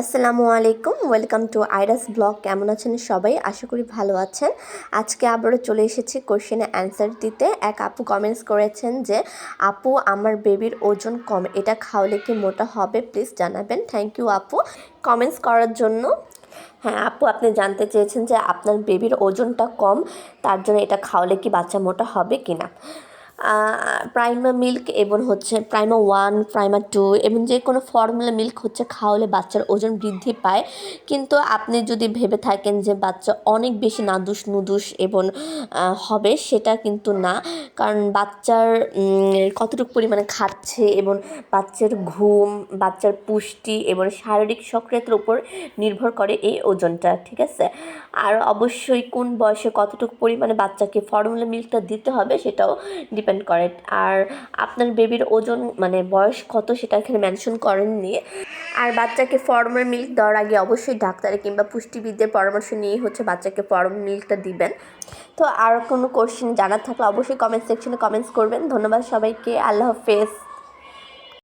আসসালামু আলাইকুম, welcome to আইরাস blog. কেমন আছেন সবাই? আশা করি ভালো আছেন। আজকে আবারও চলে এসেছি কোশ্চেনে অ্যান্সার দিতে। এক আপু কমেন্টস করেছেন যে, আপু, আমার বেবির ওজন কম, এটা খাওয়ালে কি মোটা হবে? প্লিজ জানাবেন। থ্যাংক ইউ আপু। কমেন্টস করার জন্য হ্যাঁ আপু, আপনি জানতে চেয়েছেন যে আপনার বেবির ওজনটা কম, তার জন্য এটা খাওয়ালে কি বাচ্চা মোটা হবে কি না প্রাইমা মিল্ক এবং হচ্ছে প্রাইমা ওয়ান প্রাইমা টু এবং যে কোনো ফর্মুলা মিল্ক হচ্ছে খাওয়ালে বাচ্চার ওজন বৃদ্ধি পায়। কিন্তু আপনি যদি ভেবে থাকেন যে বাচ্চা অনেক বেশি নাদুস নুদুস এবং হবে সেটা কিন্তু না। কারণ বাচ্চার কতটুকু পরিমাণে খাচ্ছে এবং বাচ্চার ঘুম, বাচ্চার পুষ্টি এবং শারীরিক সক্রিয়তার উপর নির্ভর করে এই ওজনটা, ঠিক আছে? আর অবশ্যই কোন বয়সে কতটুকু পরিমাণে বাচ্চাকে ফর্মুলা মিল্কটা দিতে হবে সেটাও ডিপেন্ড করে। আর আপনার বেবির ওজন মানে বয়স কত সেটা এখানে মেনশন করেননি। আর বাচ্চাকে ফর্মাল মিল্ক দেওয়ার আগে অবশ্যই ডাক্তারে কিংবা পুষ্টিবিদদের পরামর্শ নিয়ে হচ্ছে বাচ্চাকে ফর্মাল মিল্কটা দিবেন। তো আর কোনো কোশ্চেন জানার থাকলে অবশ্যই কমেন্ট সেকশনে কমেন্টস করবেন। ধন্যবাদ সবাইকে। আল্লাহ হাফেজ।